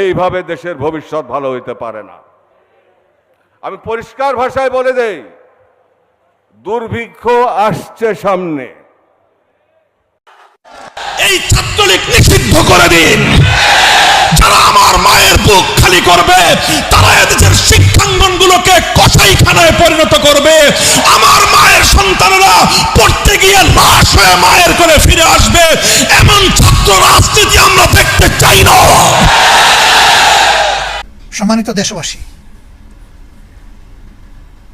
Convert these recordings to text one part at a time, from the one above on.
এইভাবে দেশের ভবিষ্যৎ ভালো হইতে পারে না। আমি পরিষ্কার ভাষায় বলে দেই, দুর্ভিক্ষ আসছে সামনে। এই ছাত্রলীগ নিষিদ্ধ করে দিন। যারা আমার মায়ের বুক খালি করবে, তারা এদেশের শিক্ষাঙ্গনগুলোকে কসাইখানায় পরিণত করবে। আমার মায়ের সন্তানেরা পড়তে গিয়ে লাশ হয়ে মায়ের করে ফিরে আসবে। এমন ছাত্র রাজনীতি আমরা দেখতে চাই না। সম্মানিত দেশবাসী,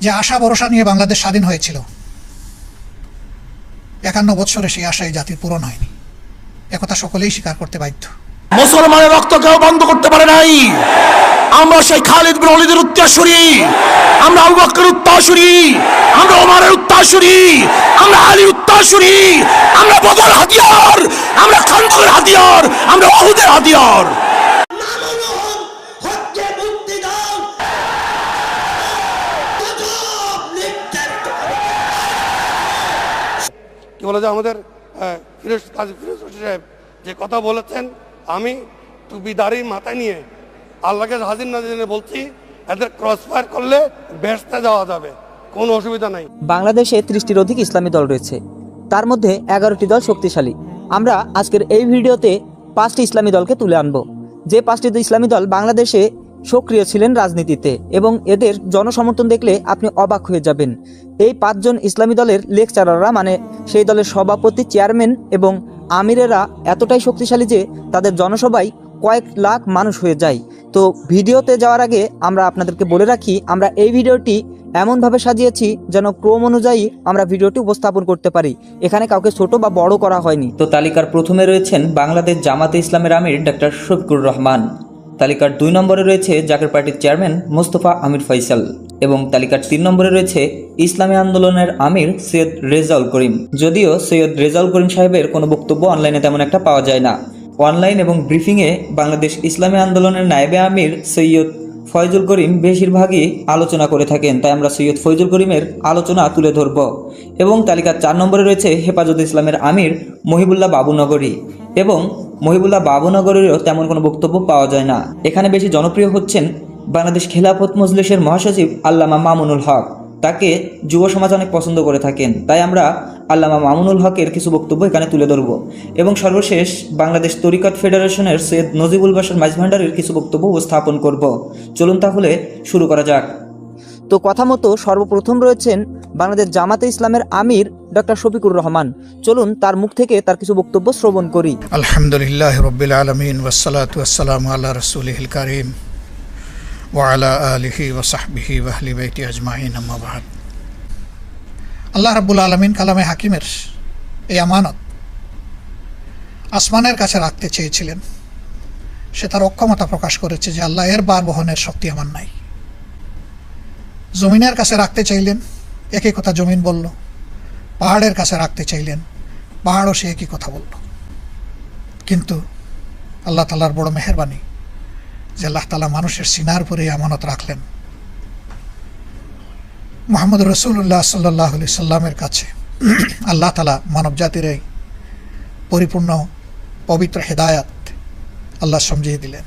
যে আশা ভরসা নিয়ে বাংলাদেশ স্বাধীন হয়েছিল, একান্ন বৎসরে সেই আশা এই জাতির পূরণ হয়নি। একথা সকলেই স্বীকার করতে বাধ্য। মুসলমানের রক্ত কেউ বন্ধ করতে পারে নাই। আমরা সেই খালিদ বিন উত্তরসূরি। আমরা আবু বকরের উত্তরসূরি। আমরা ওমরের উত্তরসূরি। আমরা আলী উত্তরসূরি। আমরা বদর হাতিয়ার। আমরা খান্দকের হাতিয়ার। আমরা ওহুদের হাতিয়ার। কি বলে যে আমাদের ফিরোজ কাজী ফিরোজ সাহেব যে কথা বলেছেন, আমি টুপি দাড়ি মাথায় নিয়ে আল্লাহকে হাজির নাজির বলছি, এদের ক্রস ফায়ার করলে বেসতে যাওয়া যাবে। কোনো অসুবিধা নাই। বাংলাদেশে ত্রিশটির অধিক ইসলামী দল রয়েছে। তার মধ্যে এগারোটি দল শক্তিশালী। আমরা আজকের এই ভিডিওতে পাঁচটি ইসলামী দলকে তুলে আনব। যে পাঁচটি ইসলামী দল বাংলাদেশে সক্রিয় ছিলেন রাজনীতিতে এবং এদের জনসমর্থন দেখলে আপনি অবাক হয়ে যাবেন। এই পাঁচজন ইসলামী দলের লেকচারাররা মানে সেই দলের সভাপতি, চেয়ারম্যান এবং আমিরেরা এতটাই শক্তিশালী যে তাদের জনসভায় কয়েক লাখ মানুষ হয়ে যায়। তো ভিডিওতে যাওয়ার আগে আমরা আপনাদেরকে বলে রাখি, আমরা এই ভিডিওটি এমনভাবে সাজিয়েছি যেন ক্রম অনুযায়ী আমরা ভিডিওটি উপস্থাপন করতে পারি। এখানে কাউকে ছোট বা বড় করা হয়নি। তো তালিকার প্রথমে রয়েছেন বাংলাদেশ জামাতে ইসলামের আমির ডাক্তার শফিকুর রহমান। তালিকার দুই নম্বরে রয়েছে জাকের পার্টির চেয়ারম্যান মোস্তফা আমির ফয়সাল এবং তালিকার তিন নম্বরে রয়েছে ইসলামী আন্দোলনের আমির সৈয়দ রেজাউল করিম। যদিও সৈয়দ রেজাউল করিম সাহেবের কোনো বক্তব্য অনলাইনে তেমন একটা পাওয়া যায় না। অনলাইন এবং ব্রিফিংয়ে বাংলাদেশ ইসলামী আন্দোলনের নায়েবে আমির সৈয়দ ফয়জুল করিম বেশিরভাগই আলোচনা করে থাকেন, তাই আমরা সৈয়দ ফয়জুল করিমের আলোচনা তুলে ধরব। এবং তালিকার চার নম্বরে রয়েছে হেফাজত ইসলামের আমির মহিবুল্লাহ বাবুনগরী এবং মহিবুল্লাহ বাবুনগরেরও তেমন কোনো বক্তব্য পাওয়া যায় না। এখানে বেশি জনপ্রিয় হচ্ছেন বাংলাদেশ খেলাফত মজলিসের মহাসচিব আল্লামা মামুনুল হক। তাকে যুব সমাজ অনেক পছন্দ করে থাকেন। তাই আমরা আল্লামা মামুনুল হকের কিছু বক্তব্য এখানে তুলে ধরব। এবং সর্বশেষ বাংলাদেশ তরিকত ফেডারেশনের সৈয়দ নজিবুল বাসার মাঝভান্ডারের কিছু বক্তব্য উপস্থাপন করব। চলুন তাহলে শুরু করা যাক। তো কথা মতো সর্বপ্রথম রয়েছেন বাংলাদেশ জামাতে ইসলামের আমির ডক্টর শফিকুর রহমান। চলুন তার মুখ থেকে তার কিছু বক্তব্য শ্রবণ করি। আলহামদুলিল্লাহ রবিল আলমিন ওসালাত ওয়াসালাম আল্লাহ রসুলহিল করিম ওয়ালা আলিহি ওসাহবিহি ওয়াহলি বাইতি আজমাইন আম্মাবাদ আল্লাহ রাব্বুল আলমিন কালামে হাকিমের এই আমানত আসমানের কাছে রাখতে চেয়েছিলেন। সে তার অক্ষমতা প্রকাশ করেছে যে আল্লাহ এর বার বহনের শক্তি আমার নাই। জমিনের কাছে রাখতে চাইলেন, একই কথা জমিন বলল। পাহাড়ের কাছে রাখতে চাইলেন, পাহাড়ও সে একই কথা বলল। কিন্তু আল্লাহ তালার বড় মেহরবানি যে আল্লাহ তালা মানুষের সিনার এই আমানত রাখলেন। মোহাম্মদ রসুল্লাহ সাল্লাহ সাল্লামের কাছে আল্লাহ তালা মানব জাতির এই পরিপূর্ণ পবিত্র হেদায়াত আল্লাহ সমঝিয়ে দিলেন।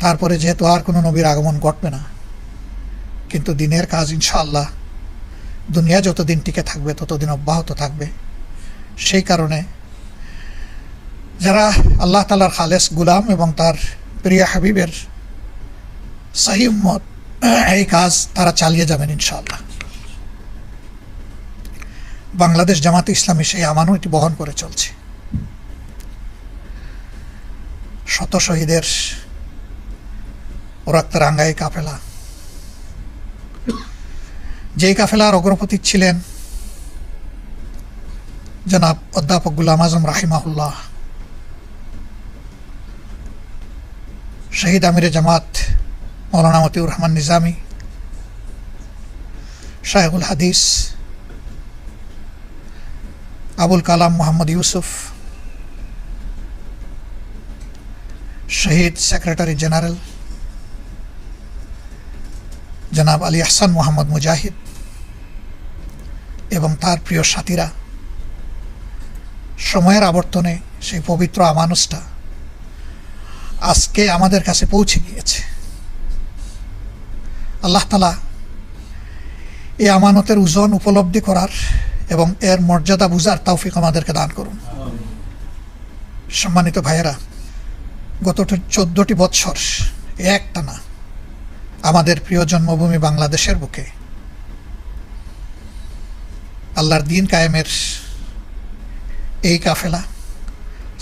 তারপরে যেহেতু আর কোনো নবীর আগমন ঘটবে না কিন্তু দিনের কাজ ইনশাআল্লাহ। দুনিয়া যতদিন টিকে থাকবে, ততদিন অব্যাহত থাকবে। সেই কারণে যারা আল্লাহ তালার খালেস গুলাম এবং তার প্রিয় হাবিবের সহি এই কাজ তারা চালিয়ে যাবেন ইনশাআল্লাহ। বাংলাদেশ জামাত ইসলামী সেই আমানও এটি বহন করে চলছে। শত শহীদের রক্তরাঙ্গাই কাফেলা। যেই কাফেলার অগ্রপতি ছিলেন জনাব অধ্যাপক গুলাম আজম রাহিমাহুল্লাহ, শহীদ আমিরে জামাত মৌলানা মতিউর রহমান নিজামি শাহেকুল হাদিস, আবুল কালাম মোহাম্মদ ইউসুফ, শহীদ সেক্রেটারি জেনারেল জনাব আলী আহসান মোহাম্মদ মুজাহিদ এবং তার প্রিয় সাথীরা। সময়ের আবর্তনে সেই পবিত্র আমানুষটা আজকে আমাদের কাছে পৌঁছে গিয়েছে। আল্লাহ তালা এই আমানতের ওজন উপলব্ধি করার এবং এর মর্যাদা বুঝার তৌফিক আমাদেরকে দান করুন। সম্মানিত ভাইয়েরা, গত চোদ্দটি বৎসর একটানা আমাদের প্রিয় জন্মভূমি বাংলাদেশের বুকে আল্লাহর দিন কায়েমের এই কাফেলা,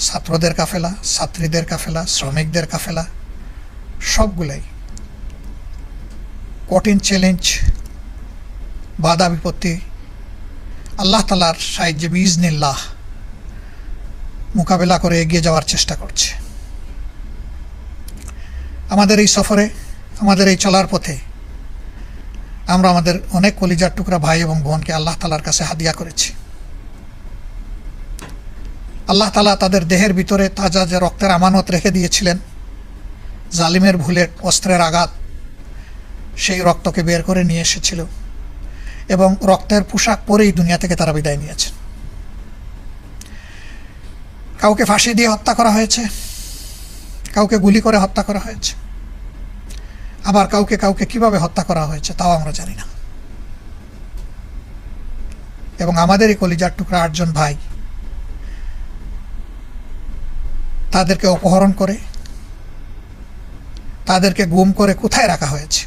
ছাত্রদের কাফেলা, ছাত্রীদের কাফেলা, শ্রমিকদের কাফেলা, সবগুলাই কঠিন চ্যালেঞ্জ বাধা বিপত্তি, আল্লাহ তালার সাহায্যে বিজনিল্লাহ মোকাবেলা করে এগিয়ে যাওয়ার চেষ্টা করছে। আমাদের এই সফরে, আমাদের এই চলার পথে আমরা আমাদের অনেক কলিজার টুকরা ভাই এবং বোনকে আল্লাহ তালার কাছে হাদিয়া করেছি। আল্লাহ তালা তাদের দেহের ভিতরে তাজা যে রক্তের আমানত রেখে দিয়েছিলেন, জালিমের ভুলে অস্ত্রের আঘাত, সেই রক্তকে বের করে নিয়ে এসেছিল এবং রক্তের পোশাক পরেই দুনিয়া থেকে তারা বিদায় নিয়েছেন কাউকে ফাঁসি দিয়ে হত্যা করা হয়েছে, কাউকে গুলি করে হত্যা করা হয়েছে। আবার কাউকে কাউকে কীভাবে হত্যা করা হয়েছে তাও আমরা জানি না। এবং আমাদের এই কলিজার টুকরা আটজন ভাই তাদেরকে অপহরণ করে, তাদেরকে গুম করে কোথায় রাখা হয়েছে?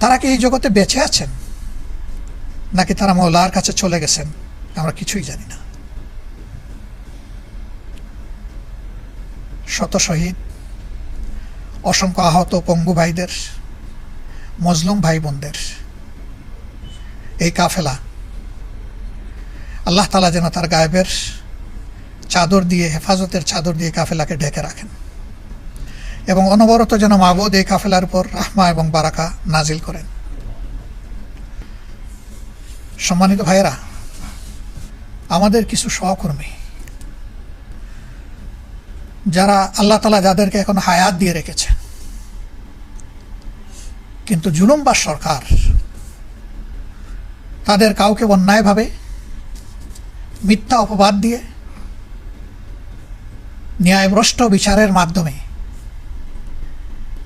তারা কি এই জগতে বেঁচে আছেন? নাকি তারা মৌলার কাছে চলে গেছেন? আমরা কিছুই জানি না। শত শহীদ অসংখ্য আহত পঙ্গু ভাইদের, মজলুম ভাই বোনদের এই কাফেলা। আল্লাহ তালা যেন তার গায়েবের চাদর দিয়ে, হেফাজতের চাদর দিয়ে কাফেলাকে ঢেকে রাখেন। এবং অনবরত যেন মাবুদ এই কাফেলার উপর রাহমা এবং বারাকা নাজিল করেন। সম্মানিত ভাইয়েরা, আমাদের কিছু সহকর্মী যারা আল্লাহ তালা যাদেরকে এখন হায়াত দিয়ে রেখেছে। কিন্তু জুলুম বা সরকার তাদের কাউকে অন্যায়ভাবে মিথ্যা অপবাদ দিয়ে ন্যায়ভ্রষ্ট বিচারের মাধ্যমে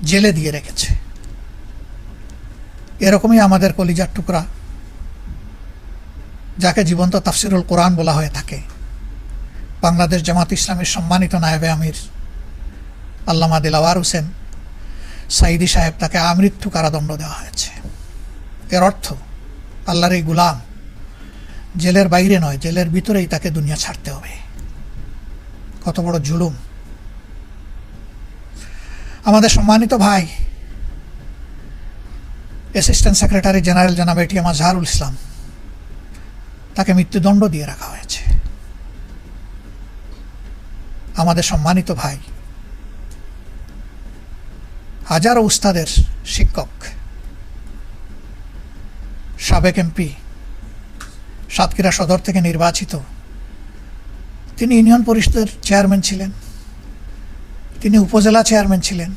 জেলে দিয়ে রেখেছে। এরকমই আমাদের কলিজার টুকরা, যাকে জীবন্ত তাফসিরুল কোরআন বলা হয়ে থাকে। বাংলাদেশ জামাত ইসলামের সম্মানিত নায়েবে আমির আল্লামা দিলাওয়ার হোসেন সাইদি সাহেব তাকে আমৃত্যু কারাদণ্ড দেওয়া হয়েছে। এর অর্থ, আল্লাহর এই গুলাম জেলের বাইরে নয়, জেলের ভিতরেই তাকে দুনিয়া ছাড়তে হবে। কত বড় জুলুম। আমাদের সম্মানিত ভাই, অ্যাসিস্ট্যান্ট সেক্রেটারি জেনারেল জানাব এটিএম আজহারুল ইসলাম, তাকে মৃত্যুদণ্ড দিয়ে রাখা হয়েছে। আমাদের সম্মানিত ভাই। হাজারো উস্তাদের শিক্ষক, সাবেক এমপি, সাতক্ষীরা সদর থেকে নির্বাচিত। তিনি ইউনিয়ন পরিষদের চেয়ারম্যান ছিলেন, তিনি উপজেলা চেয়ারম্যান ছিলেন,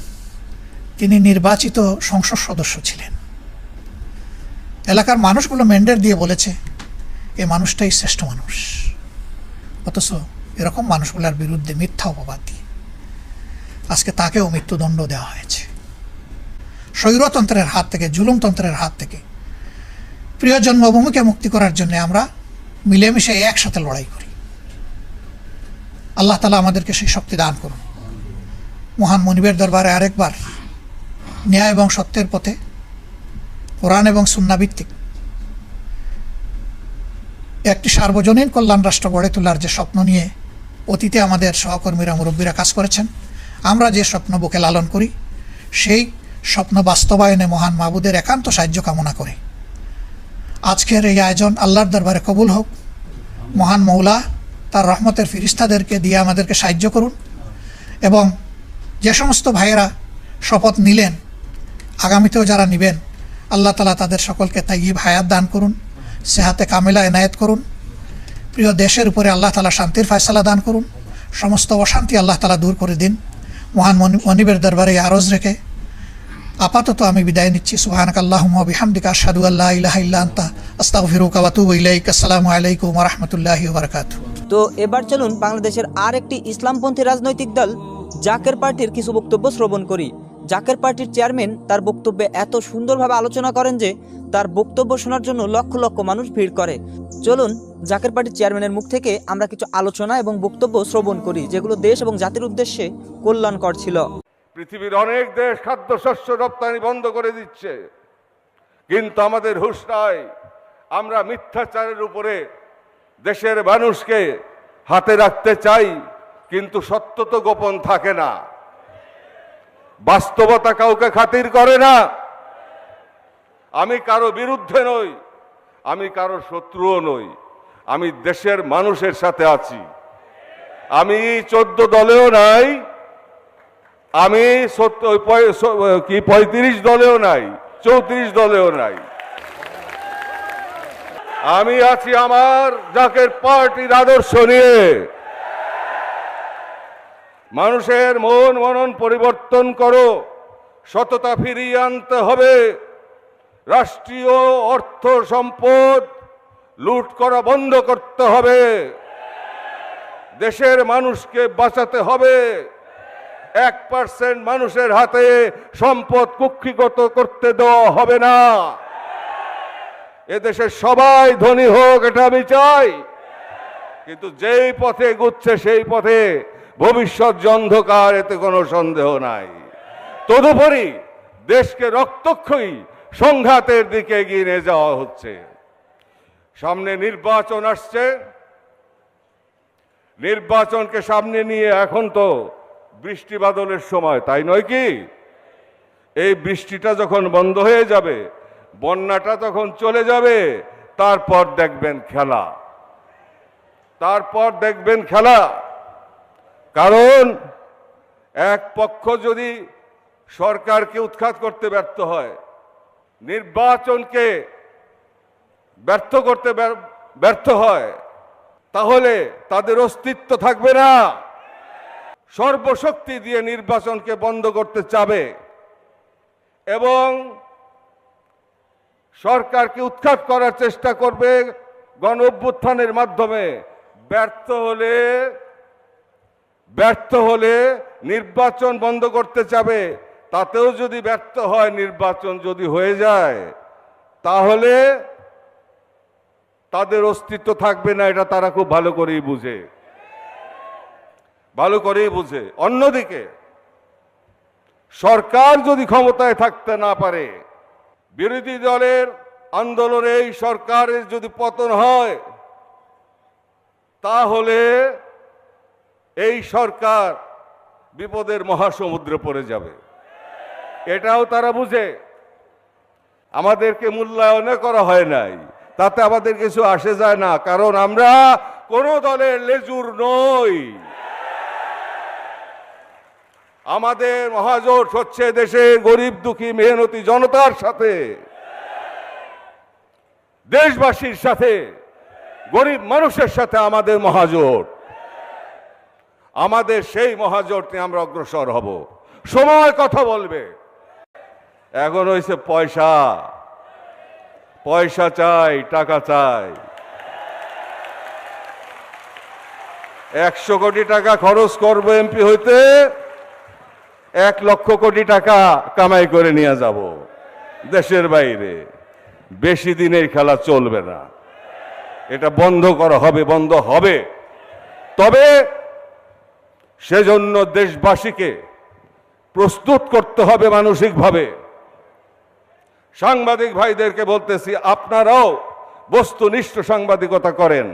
তিনি নির্বাচিত সংসদ সদস্য ছিলেন। এলাকার মানুষগুলো মেন্ডের দিয়ে বলেছে এই মানুষটাই শ্রেষ্ঠ মানুষ। অথচ এরকম মানুষগুলোর বিরুদ্ধে মিথ্যা অপবাদ দিয়ে আজকে তাকেও মৃত্যুদণ্ড দেওয়া হয়েছে। স্বৈরতন্ত্রের হাত থেকে, জুলুমতন্ত্রের হাত থেকে প্রিয় জন্মভূমিকে মুক্তি করার জন্য আমরা মিলেমিশে একসাথে লড়াই করি। আল্লাহ তালা আমাদেরকে সেই শক্তি দান করুন। মহান মনিবের দরবারে আরেকবার ন্যায় এবং সত্যের পথে কোরআন এবং সুন্নাভিত্তিক একটি সার্বজনীন কল্যাণ রাষ্ট্র গড়ে তোলার যে স্বপ্ন নিয়ে অতীতে আমাদের সহকর্মীরা, মুরব্বীরা কাজ করেছেন। আমরা যে স্বপ্ন বুকে লালন করি, সেই স্বপ্ন বাস্তবায়নে মহান মাহবুদের একান্ত সাহায্য কামনা করি। আজকের এই আয়োজন আল্লাহর দরবারে কবুল হোক। মহান মৌলা, তার রহমতের ফিরিস্তাদেরকে দিয়ে আমাদেরকে সাহায্য করুন এবং যে সমস্ত ভাইয়েরা শপথ নিলেন, আগামীতেও যারা নেবেন, আল্লাহ তালা তাদের সকলকে তাই হায়াত দান করুন, সেহাতে কামিলা এনায়েত করুন। প্রিয় দেশের উপরে আল্লাহ তালা শান্তির ফয়সালা দান করুন। সমস্ত অশান্তি আল্লাহ তালা দূর করে দিন। মহান মনি- মনিবের দরবারে আরজ রেখে। আপাতত আমি বিদায় নিচ্ছি। সুবহানাক আল্লাহুম্মা ওয়া বিহামদিকা। আশহাদু আল্লা ইলাহা ইল্লা আনতা। আস্তাগফিরুকা ওয়া আতুবু ইলাইক। আসসালামু আলাইকুম রাহমাতুল্লাহি ওয়া বারাকাতুহু। তো এবার চলুন বাংলাদেশের আর একটি ইসলামপন্থী রাজনৈতিক দল জাকের পার্টির কিছু বক্তব্য শ্রবণ করি। জাকের পার্টির চেয়ারম্যান তার বক্তব্যে এত সুন্দরভাবে আলোচনা করেন যে তার বক্তব্য শোনার জন্য লক্ষ লক্ষ মানুষ ভিড় করে। চলুন, জাকের পার্টির চেয়ারম্যানের মুখ থেকে আমরা কিছু আলোচনা এবং বক্তব্য শ্রবণ করি, যেগুলো দেশ এবং জাতির উদ্দেশ্যে কল্যাণকর ছিল। পৃথিবীর অনেক দেশ খাদ্যশস্য রপ্তানি বন্ধ করে দিচ্ছে। কিন্তু আমাদের হুঁশ নাই, আমরা মিথ্যাচারের উপরে দেশের মানুষকে হাতে রাখতে চাই, কিন্তু সত্য তো গোপন থাকে না। বাস্তবতা কাউকে খাতির করে না। আমি কারও বিরুদ্ধে নই, আমি কারও শত্রুও নই, আমি দেশের মানুষের সাথে আছি। আমি চোদ্দ দলেও নাই, আমি কি পঁয়ত্রিশ দলেও নাই, চৌত্রিশ দলেও নাই। আমি আছি আমার জাকের পার্টির আদর্শ নিয়ে। মানুষের মন মনন পরিবর্তন করো। সততা ফিরিয়ে আনতে হবে। রাষ্ট্রীয় অর্থ সম্পদ লুট করা বন্ধ করতে হবে। দেশের মানুষকে বাঁচাতে হবে। এক পার্সেন্ট মানুষের হাতে সম্পদ কুক্ষিগত করতে দেওয়া হবে না। এদেশের সবাই ধনী হোক, এটা আমি চাই। কিন্তু যেই পথে গুচ্ছে সেই পথে ভবিষ্যৎ যে অন্ধকার, এতে কোনো সন্দেহ নাই। তদুপরি দেশকে রক্তক্ষয়ী সংঘাতের দিকে এগিয়ে নিয়ে যাওয়া হচ্ছে। সামনে নির্বাচন আসছে। নির্বাচনকে সামনে নিয়ে এখন তো বৃষ্টি বাদলের সময়, তাই নয় কি? এই বৃষ্টিটা যখন বন্ধ হয়ে যাবে, বন্যাটা তখন চলে যাবে, তারপর দেখবেন খেলা। তারপর দেখবেন খেলা। কারণ এক পক্ষ যদি সরকারকে উৎখাত করতে ব্যর্থ হয়, নির্বাচনকে ব্যর্থ করতে ব্যর- ব্যর্থ হয়, তাহলে তাদের অস্তিত্ব থাকবে না। সর্বশক্তি দিয়ে নির্বাচনকে বন্ধ করতে চাবে এবং সরকারকে উৎখাত করার চেষ্টা করবে গণ অভ্যুত্থানের মাধ্যমে। ব্যর্থ হলে ব্যর্থ হলে নির্বাচন বন্ধ করতে চাবে, তাতেও যদি ব্যর্থ হয়, নির্বাচন যদি হয়ে যায়, তাহলে তাদের অস্তিত্ব থাকবে না, এটা তারা খুব ভালো করেই বুঝে। ভালো করেই বুঝে। অন্যদিকে, সরকার যদি ক্ষমতায় থাকতে না পারে, বিরোধী দলের আন্দোলনে এই সরকারের যদি পতন হয়, তাহলে এই সরকার বিপদের মহাসমুদ্রে পড়ে যাবে। এটাও তারা বুঝে। আমাদেরকে মূল্যায়নে করা হয় নাই। তাতে আমাদের কিছু আসে যায় না, কারণ আমরা কোন দলের লেজুর নই। আমাদের মহাজোট হচ্ছে দেশের গরিব দুঃখী মেহনতি জনতার সাথে। দেশবাসীর সাথে, গরিব মানুষের সাথে আমাদের মহাজোট। আমাদের সেই মহাজোট নিয়ে আমরা অগ্রসর হব। সময় কথা বলবে। এখন হয়েছে পয়সা। পয়সা চাই, টাকা চাই। একশো কোটি টাকা খরচ করব এমপি হইতে, এক লক্ষ কোটি টাকা কামাই করে নিয়ে যাব। দেশের বাইরে। বেশি দিনের খেলা চলবে না। এটা বন্ধ করা হবে, বন্ধ হবে। তবে সেজন্য দেশবাসীকে প্রস্তুত করতে হবে মানসিকভাবে। সাংবাদিক ভাইদেরকে বলতেছি, আপনারাও বস্তুনিষ্ঠ সাংবাদিকতা করেন,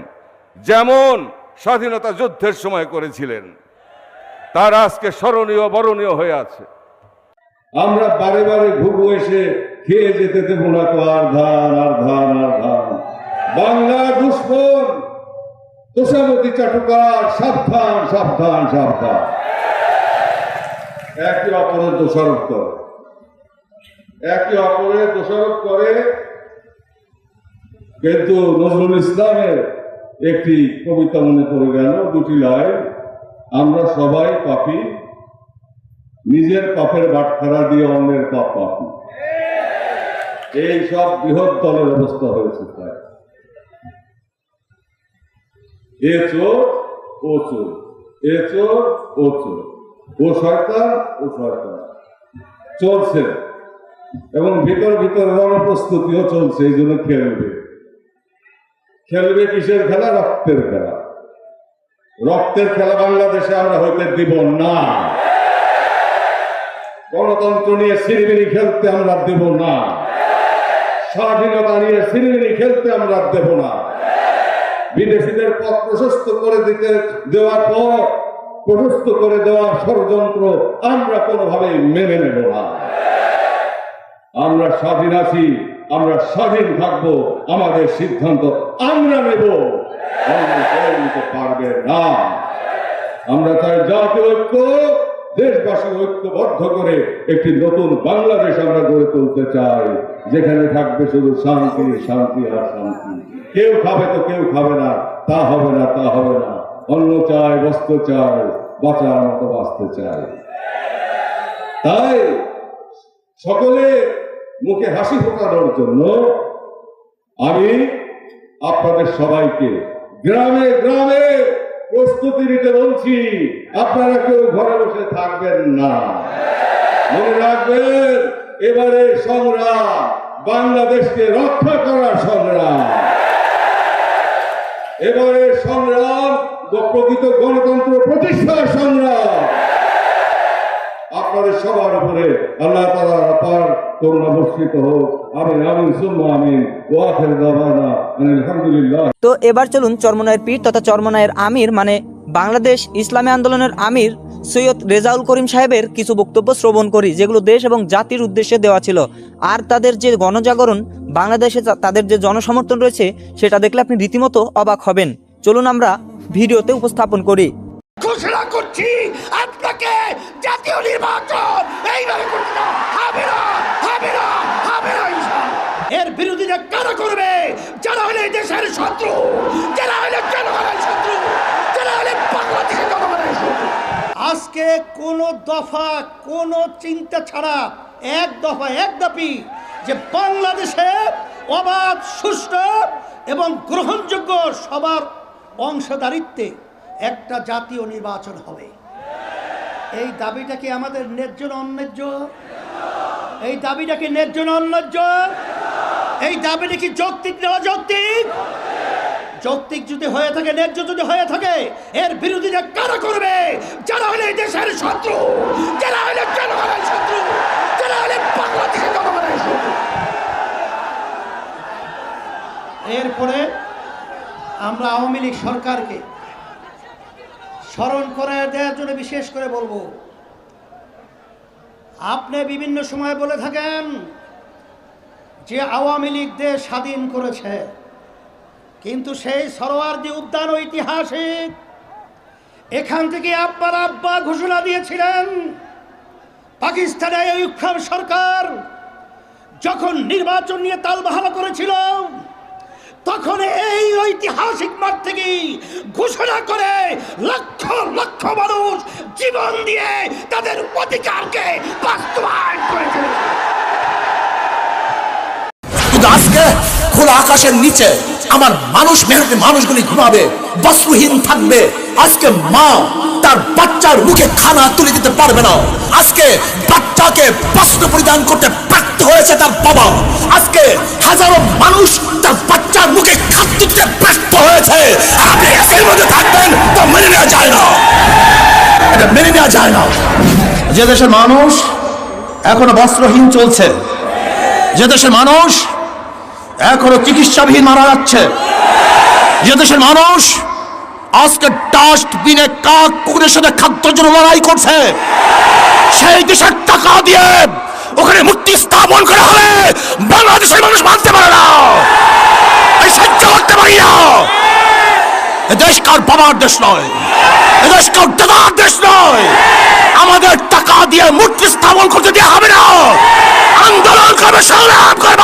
যেমন স্বাধীনতা যুদ্ধের সময় করেছিলেন। তার আজকে স্মরণীয়, বরণীয় হয়ে আছে। আমরা বারে বারে ঘুঘু এসে খেয়ে যেতে দেবো না তো আর ধান আর ধান আর ধান। বাংলা দুশ্মন তোষামতি চাটুকার সাবধান সাবধান সাবধান। একে অপরের দোষারোপ করে। একে অপরের দোষারোপ করে কিন্তু নজরুল ইসলামের একটি কবিতা মনে পড়ে গেল, দুটি লাইন, আমরা সবাই পাপি, নিজের পাপের বাটখারা দিয়ে অন্যের পাপ পাপি এই সব বৃহৎ দলের অবস্থা হয়েছে তাই এ ও চোর এ ও চোর ও সরকার ও সরকার চলছে এবং ভিতর ভিতর প্রস্তুতিও চলছে, এই জন্য খেলবে। খেলবে কিসের খেলা? রক্তের খেলা। রক্তের খেলা বাংলাদেশে আমরা হইতে দিব না। গণতন্ত্র নিয়ে সিরিমিনি খেলতে আমরা দেব না। স্বাধীনতা নিয়ে সিরিমিনি খেলতে আমরা দেব না। বিদেশিদের পথ প্রশস্ত করে দিতে, দেওয়ার পর প্রশস্ত করে দেওয়ার ষড়যন্ত্র আমরা কোনোভাবেই মেনে নেব না। আমরা স্বাধীন আছি, আমরা স্বাধীন থাকব, আমাদের সিদ্ধান্ত আমরা নেব। পারবে না। আমরা চাই জাতীয় ঐক্য, দেশবাসী ঐক্যবদ্ধ করে একটি নতুন বাংলাদেশ আমরা গড়ে তুলতে চাই, যেখানে থাকবে শুধু শান্তি শান্তি আর শান্তি। কেউ খাবে তো কেউ খাবে না, তা হবে না, তা হবে না। অন্ন চাই, বস্ত্র চাই, বাঁচার মতো বাঁচতে চাই। তাই সকলে মুখে হাসি ফোটানোর জন্য আমি আপনাদের সবাইকে গ্রামে গ্রামে প্রস্তুতি নিতে বলছি, আপনারা কেউ ঘরে বসে থাকবেন না। মনে রাখবেন, এবারে সংগ্রাম, বাংলাদেশকে রক্ষা করার সংগ্রাম। এবারে সংগ্রাম প্রকৃত গণতন্ত্র প্রতিষ্ঠার সংগ্রাম। আপনাদের সবার উপরে আল্লাহ তালা পার করুণা বর্ষিত হোক। আমিন আমিন সুম্মা আমিন। ওয়াখের দাবানা আলহামদুলিল্লাহ তো এবার চলুন চরমনায়ের পীর তথা চরমনায়ের আমির মানে বাংলাদেশ ইসলামী আন্দোলনের আমির সৈয়দ রেজাউল করিম সাহেবের কিছু বক্তব্য শ্রবণ করি যেগুলো দেশ এবং জাতির উদ্দেশ্যে দেওয়া ছিল। আর তাদের যে গণজাগরণ বাংলাদেশে তাদের যে জনসমর্থন রয়েছে সেটা দেখলে আপনি রীতিমতো অবাক হবেন। চলুন আমরা ভিডিওতে উপস্থাপন করি। জাতীয় নির্বাচন! এইভাবে করতে দাও। হবে না! হবে না! হবে না এর বিরোধিতা কারা করবে? যারা হলে দেশের শত্রু! যারা হলে জনগণের শত্রু! যারা হলে বাংলাদেশের আজকে কোন দফা, কোন চিন্তা ছাড়া, এক দফা, এক দাবি যে বাংলাদেশে অবাধ, সুষ্ঠু এবং গ্রহণযোগ্য সবার অংশদারিত্বে একটা জাতীয় নির্বাচন হবে। এই দাবিটা কি আমাদের ন্যায্য না অন্যায্য? এই দাবিটা কি ন্যায্য না অন্যায্য? এই দাবিটা কি যৌক্তিক না অযৌক্তিক? যৌক্তিক যদি হয়ে থাকে, ন্যায্য যদি হয়ে থাকে, এর বিরোধিতা কারা করবে? যারা হলে দেশের শত্রু, যারা হলে জনগণের শত্রু, যারা হলে বাংলাদেশের জনগণের শত্রু। এরপরে আমরা আওয়ামী লীগ সরকারকে স্মরণ করে দেওয়ার জন্য বিশেষ করে বলব, আপনি বিভিন্ন সময় বলে থাকেন যে আওয়ামী লীগ দেশ স্বাধীন করেছে, কিন্তু সেই সরোয়ার্দি উদ্যান ঐতিহাসিক, এখান থেকে আব্বার আব্বা ঘোষণা দিয়েছিলেন আইয়ুব খান সরকার যখন নির্বাচন নিয়ে তালবাহালা করেছিল তখন এই ঐতিহাসিক মাঠ থেকে ঘোষণা করে লক্ষ লক্ষ মানুষ জীবন দিয়ে তাদের অধিকারকে বাস্তবায়ন কিন্তু আজকে খোলা আকাশের নিচে আমার মানুষ মেহনতি মানুষগুলি ঘুমাবে, বস্ত্রহীন থাকবে। আজকে মা তার বাচ্চার মুখে খানা তুলে দিতে পারবে না। আজকে বাচ্চাকে বস্ত্র পরিধান করতে ব্যর্থ হয়েছে তার বাবা। আজকে হাজারো মানুষ তার বাচ্চার মুখে খাদ্য দিতে ব্যস্ত হয়েছে। আপনি এসের মধ্যে থাকবেন, তা মেনে নেওয়া যায় না। এটা মেনে নেওয়া যায় না। যে দেশের মানুষ এখনও বস্ত্রহীন চলছে, যে দেশের মানুষ এখনও চিকিৎসাবিহীন মারা যাচ্ছে, যে দেশের মানুষ আজকে ডাস্টবিনে কাক কুকুরের সাথে খাদ্যের জন্য লড়াই করছে, সেই দেশের টাকা দিয়ে ওখানে মূর্তি স্থাপন করা হলে বাংলাদেশের মানুষ মানতে পারে না। এই সহ্য করতে পারি না। দেশ কার বাবার দেশ নয়। দেশ কার দাদার দেশ নয়। আমাদের টাকা দিয়ে মূর্তি স্থাপন করতে দেওয়া হবে না। আন্দোলন করবে, সংগ্রাম করব।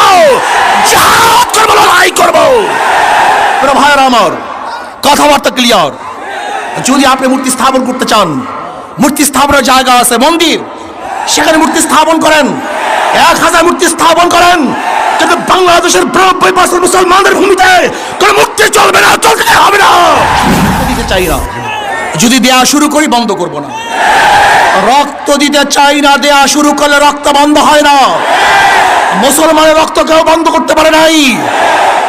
জাহাজ করব, লড়াই করব। ভাইয়ের আমার, কথাবার্তা ক্লিয়ার যদি আপনি মূর্তি স্থাপন করতে চান মূর্তি স্থাপনের জায়গা আছে মন্দির। সেখানে মূর্তি স্থাপন করেন। এক হাজার মূর্তি স্থাপন করেন। কিন্তু বাংলাদেশের বিরানব্বই পার্সেন্ট মুসলমানদের ভূমিতে কোন মূর্তি চলবে না, চলতে হবে না। দিতে চাই না। যদি দেয়া শুরু করি, বন্ধ করব না। রক্ত দিতে চাই না, দেয়া শুরু করলে রক্ত বন্ধ হয় না। মুসলমানের রক্ত কেউ বন্ধ করতে পারে নাই।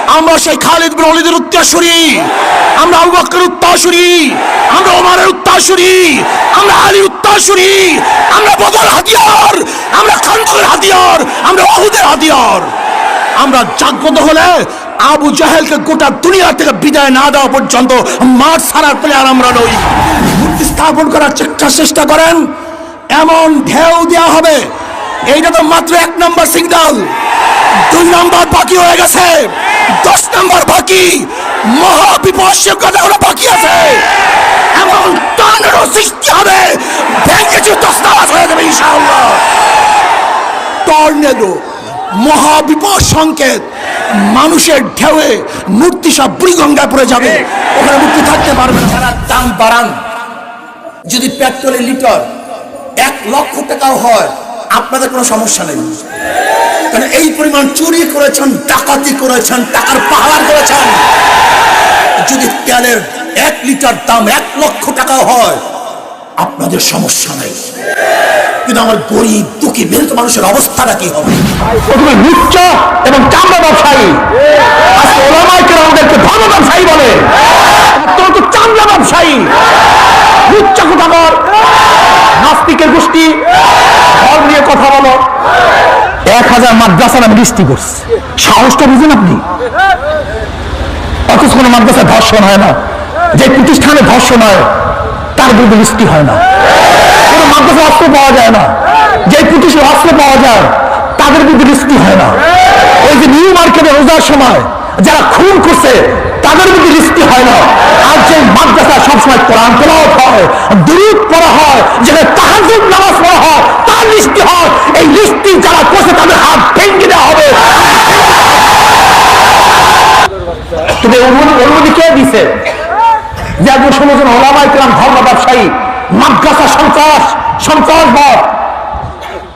আমরা সেই খালিদ বিন ওয়ালিদের উত্তরসূরি। আমরা আবু বকরের উত্তরসূরি। আমরা ওমরের উত্তাসুরি আমরা আলী উত্তরসূরি। আমরা বদর হাতিয়ার। আমরা খানদের হাতিয়ার। আমরা ওহুদের হাতিয়ার। আমরা জাগ্রত হলে আবু জাহেলকে গোটা দুনিয়া থেকে বিদায় না দেওয়া পর্যন্ত মাঠ ছাড়ার প্লেয়ার আমরা নই। স্থাপন করার চেষ্টা চেষ্টা করেন। এমন ঢেউ দেওয়া হবে। এইটা তো মাত্র এক নম্বর সিগন্যাল দুই নম্বর বাকি হয়ে গেছে। দশ নম্বর বাকি। মহা বিপর্যয় কথাগুলো বাকি আছে। এমন টানের সৃষ্টি হবে। ভেঙে দশটাবাস হয়ে যাবে ইনশাআল্লাহ। টর্নেডো, মহাবিপদ সংকেত। মানুষের ঢেউয়ে মূর্তি সব বুড়িগঙ্গায় পড়ে যাবে। ওখানে মূর্তি থাকতে পারবে না। যারা দাম বাড়ান, যদি পেট্রোলের লিটার এক লক্ষ টাকাও হয় আপনাদের কোনো সমস্যা নেই। কারণ এই পরিমাণ চুরি করেছেন, ডাকাতি করেছেন, টাকার পাহাড় করেছেন। যদি তেলের এক লিটার দাম এক লক্ষ টাকা হয় আপনাদের সমস্যা নাই। কিন্তু আমার গরিব, দুঃখী মেহনত মানুষের অবস্থাটা কি হবে? প্রথমে লুচ্চ এবং চামড়া ব্যবসায়ী। আজকে ওলামাই আমাদেরকে ধর্ম ব্যবসায়ী বলে। তোর তো চামড়া ব্যবসায়ী। লুচ্চ কোথাকার? নাস্তিকের গোষ্ঠী। ধর্ম নিয়ে কথা বলো। এক হাজার মাদ্রাসা নামে লিস্টি করছে। সাহসটা বুঝেন আপনি? অথচ কোনো মাদ্রাসায় ধর্ষণ হয় না। যে প্রতিষ্ঠানে ধর্ষণ হয় তার বিরুদ্ধে লিস্টি হয় না। কোনো মাদ্রাসা অস্ত্র পাওয়া যায় না। যে প্রতিষ্ঠানে অস্ত্র পাওয়া যায়, তাদের বিরুদ্ধে লিস্টি হয় না। ওই যে নিউ মার্কেটে রোজার সময় যারা খুন করছে, তাদের বিরুদ্ধে লিস্টি হয় না। আর যে মাদ্রাসা সবসময় কোরআন তেলাওয়াত হয়, দুরুদ পড়া হয়, যেখানে তাহাজুদ নামাজ পড়া হয়, তার লিস্টি হয়। এই লিস্টি যারা করছে, তাদের হাত ভেঙে দেওয়া হবে। তবে অনুমতি কে দিছে? যে একজন জন ওলামাই কিরাম ধর্ম ব্যবসায়ী, মাদ্রাসা সন্ত্রাস, সন্ত্রাসবাদ,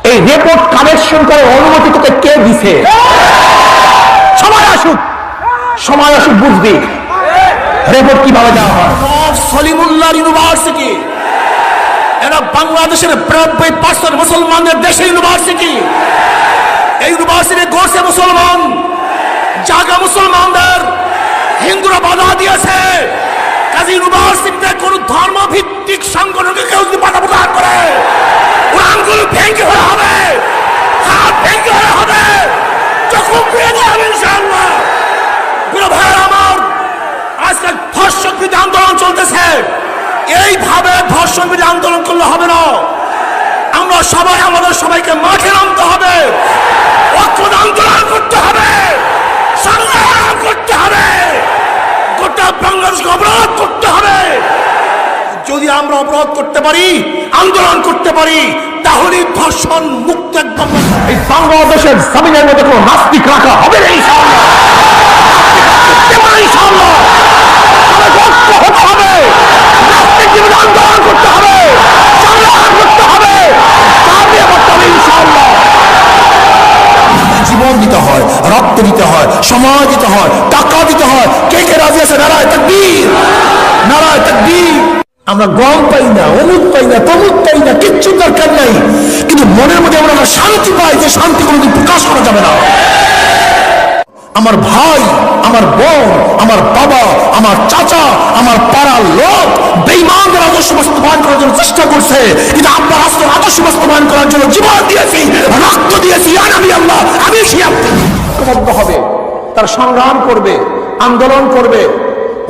এই রিপোর্ট কালেকশন করে অনুমতি তোকে কে দিছে? সময় আসুক সময় আসুক বুঝবি। রিপোর্ট কীভাবে দেওয়া হয়? সলিমুল্লাহ ইউনিভার্সিটি, এরা বাংলাদেশের বিরানব্বই পার্সেন্ট মুসলমানদের দেশে ইউনিভার্সিটি। এই ইউনিভার্সিটি গড়ছে মুসলমান, জাগা মুসলমানদের, হিন্দুরা বাধা দিয়েছে। কাজী ইউনিভার্সিটিতে কোন ধর্ম ভিত্তিক সংগঠনকে কেউ যদি বাধা প্রদান করে, ওর আঙ্গুল ভেঙে হয়ে হবে, হাত ভেঙে হয়ে হবে চক্ষু ফিরে হবে ভাইয়ের আমার, আজকে ধর্ষক বিরোধী আন্দোলন চলতেছে। এইভাবে ধর্ষণ বিরোধী আন্দোলন করলে হবে না। আমরা সবাই, আমাদের সবাইকে মাঠে নামতে হবে। ঐক্যবদ্ধ আন্দোলন করতে হবে। সংগ্রাম করতে হবে। গোটা বাংলাদেশকে অপরাধ করতে হবে। যদি আমরা অপরাধ করতে পারি আন্দোলন করতে পারি তাহলে ধর্ষণ মুক্ত একদম এই বাংলাদেশের জমিনের মধ্যে কোনো নাস্তিক রাখা হবে না ইনশাআল্লাহ। ইনশাআল্লাহ আমাদের ঐক্য হতে হবে নাস্তিক বিরোধী আন্দোলন করতে হবে সংগ্রাম করতে হবে চাপিয়ে পড়তে হবে ইনশাআল্লাহ জীবন দিতে হয়, রক্ত দিতে হয়, সময় দিতে হয়, টাকা দিতে হয়। কে কে রাজি আছে? নারায় তকবীর। নারায় তকবীর। আমরা গম পাই না, অমুক পাই না, তমুক পাই না, কিচ্ছু দরকার নাই। কিন্তু মনের মধ্যে আমরা শান্তি পাই যে শান্তি কোনোদিন প্রকাশ করা যাবে না। আমার ভাই, আমার বোন, আমার বাবা, আমার চাচা, আমার পাড়ার লোক বেইমানদের আদর্শ বাস্তবায়ন করার জন্য চেষ্টা করছে। কিন্তু আপনার রাষ্ট্র আদর্শ বাস্তবায়ন করার জন্য জীবন দিয়েছি, রক্ত দিয়েছি। আর আমি আল্লাহ, আমি সেই হবে, তার সংগ্রাম করবে, আন্দোলন করবে,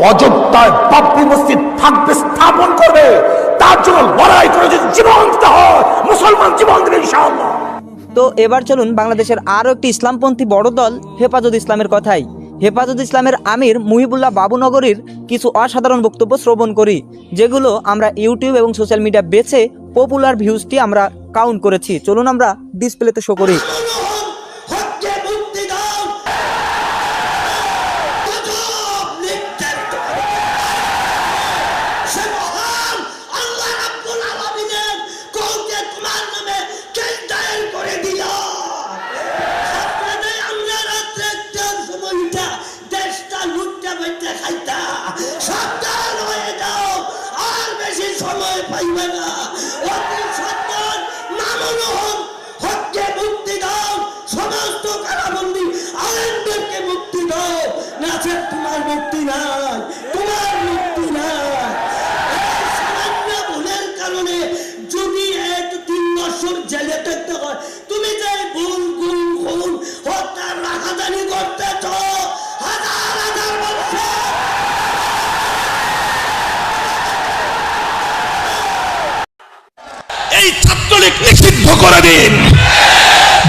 অযোধ্যায় বাবরি মসজিদ থাকবে, স্থাপন করবে। তার জন্য লড়াই করে যদি জীবন দিতে হয়, মুসলমান জীবন দেবে ইনশাআল্লাহ। তো এবার চলুন বাংলাদেশের আরও একটি ইসলামপন্থী বড় দল হেফাজত ইসলামের কথাই হেফাজত ইসলামের আমির মুহিবুল্লাহ বাবুনগরীর কিছু অসাধারণ বক্তব্য শ্রবণ করি, যেগুলো আমরা ইউটিউব এবং সোশ্যাল মিডিয়া বেছে পপুলার ভিউজটি আমরা কাউন্ট করেছি। চলুন আমরা ডিসপ্লেতে শো করি। এই নিষিদ্ধ করে দিন।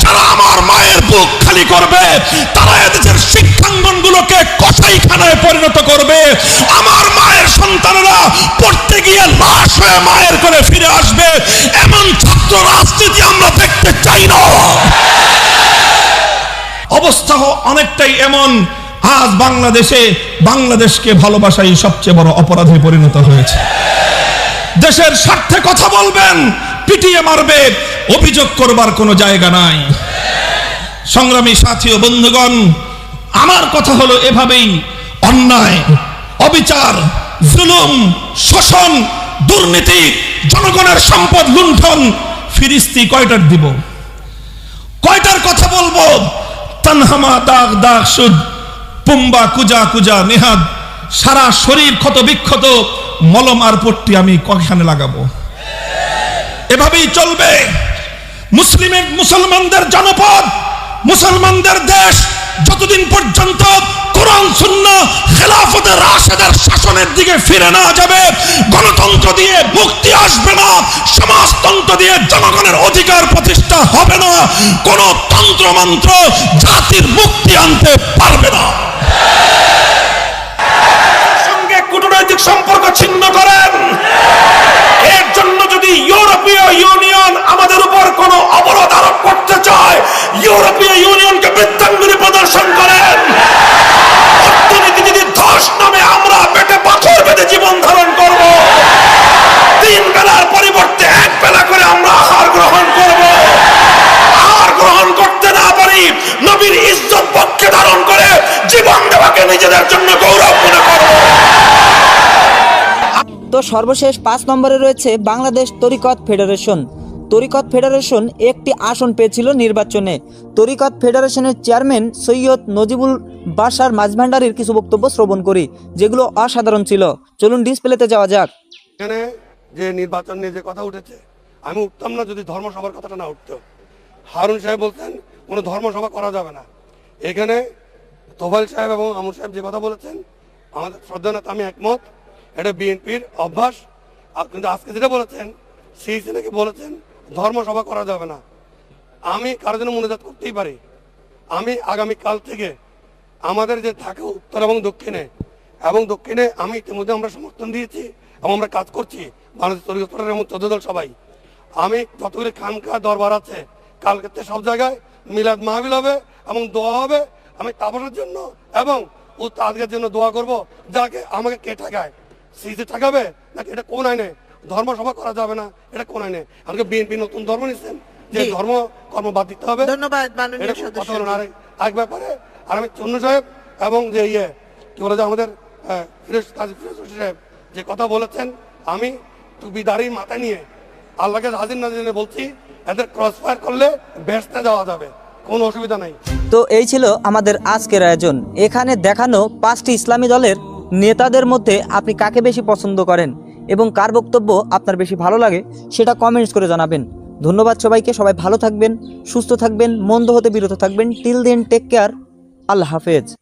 যারা আমার মায়ের বুক খালি করবে, তারা এদেশের শিক্ষাঙ্গনগুলোকে কসাইখানায় পরিণত করবে। আমার মায়ের সন্তানেরা পড়তে গিয়ে লাশ হয়ে মায়ের করে ফিরে আসবে। এমন ছাত্র রাজনীতি আমরা দেখতে চাই না। অবস্থা অনেকটাই এমন। আজ বাংলাদেশে বাংলাদেশকে ভালোবাসাই সবচেয়ে বড় অপরাধে পরিণত হয়েছে। দেশের স্বার্থে কথা বলবেন পিটিয়ে মারবে। অভিযোগ করবার কোনো জায়গা নাই। সংগ্রামী সাথী ও বন্ধুগণ, আমার কথা হলো এভাবেই। অন্যায়, অবিচার, জুলুম, শোষণ, দুর্নীতি, জনগণের সম্পদ লুণ্ঠন, ফিরিস্তি কয়টার দিব? কয়টার কথা বলব? তানহামা দাগ দাগ সুদ, পুম্বা কুজা কুজা নেহাদ, সারা শরীর ক্ষত বিক্ষত, মলম আর পট্টি আমি কখানে লাগাবো? এভাবেই চলবে। মুসলিমের, মুসলমানদের জনপদ, মুসলমানদের দেশ যতদিন পর্যন্ত কোরআন শূন্য খেলাফতের রাশেদের শাসনের দিকে ফিরে না যাবে, গণতন্ত্র দিয়ে মুক্তি আসবে না, সমাজতন্ত্র দিয়ে জনগণের অধিকার প্রতিষ্ঠা হবে না, কোন তন্ত্রমন্ত্র জাতির মুক্তি আনতে পারবে না। কূটনৈতিক সম্পর্ক ছিন্ন করেন। এর জন্য যদি ইউরোপীয় ইউনিয়ন আমাদের উপর কোনো অবরোধ আরোপ করতে চায়, ইউরোপীয় ইউনিয়নকে বৃত্তাঙ্গুলি প্রদর্শন করেন। অর্থনীতি যদি ধস নামে আমরা পেটে পাথর বেঁধে জীবন ধারণ করব, তিন বেলার পরিবর্তে এক বেলা করে আমরা আহার গ্রহণ করব। আহার গ্রহণ সর্বশেষ পাঁচ নম্বরে রয়েছে বাংলাদেশ তরিকত ফেডারেশন। তরিকত ফেডারেশন একটি আসন পেয়েছিল নির্বাচনে। তরিকত ফেডারেশনের চেয়ারম্যান সৈয়দ নজিবুল বাসার মাঝভান্ডারির কিছু বক্তব্য শ্রবণ করি, যেগুলো অসাধারণ ছিল। চলুন ডিসপ্লেতে যাওয়া যাক। এখানে যে নির্বাচন নিয়ে যে কথা উঠেছে, আমি উঠতাম না যদি ধর্মসভার কথাটা না উঠতো হারুন সাহেব বলতেন কোনো ধর্মসভা করা যাবে না। এখানে তোফাইল সাহেব এবং আমুর সাহেব যে কথা বলেছেন, আমাদের শ্রদ্ধানাথ আমি একমত। এটা বিএনপির অভ্যাস। কিন্তু আজকে যেটা বলেছেন সিইসি নাকি বলেছেন, ধর্মসভা করা যাবে না। আমি কারও জন্য মনোজাত করতেই পারি। আমি আগামী কাল থেকে আমাদের যে থাকে উত্তর এবং দক্ষিণে এবং দক্ষিণে আমি ইতিমধ্যে আমরা সমর্থন দিয়েছি এবং আমরা কাজ করছি, বাংলাদেশ তরিকত এবং চোদ্দ দল সবাই। আমি যতগুলি খানকা দরবার আছে কালকাতে সব জায়গায় মিলাদ মাহবিল হবে এবং দোয়া হবে। আমি তাপসের জন্য এবং তাদের জন্য দোয়া করব, যাকে আমাকে কে ঠেকায়? সিসি ঠেকাবে নাকি এটা কোন আইনে? ধর্ম ধর্মসভা করা যাবে না এটা কোন আইনে? আমাকে বিএনপি নতুন ধর্ম নিচ্ছেন যে। ধর্ম কর্ম বাদ দিতে হবে। ধন্যবাদ মাননীয় সদস্য। না। আরেক ব্যাপারে আর আমি চন্নু সাহেব এবং যে ইয়ে কি বলে যে আমাদের ফিরোজ কাজী ফিরোজ সাহেব যে কথা বলেছেন আমি টুপি দাড়ি মাথায় নিয়ে আল্লাহকে হাজির না জেনে বলছি এদের ক্রস ফায়ার করলে বেসতে যাওয়া যাবে। কোনো অসুবিধা নাই। তো এই ছিল আমাদের আজকের আয়োজন। এখানে দেখানো পাঁচটি ইসলামী দলের নেতাদের মধ্যে আপনি কাকে বেশি পছন্দ করেন এবং কার বক্তব্য আপনার বেশি ভালো লাগে সেটা কমেন্টস করে জানাবেন। ধন্যবাদ সবাইকে, সবাই ভালো থাকবেন, সুস্থ থাকবেন, মন্দ হতে বিরত থাকবেন। টিল দেন টেক কেয়ার আল্লাহ হাফেজ।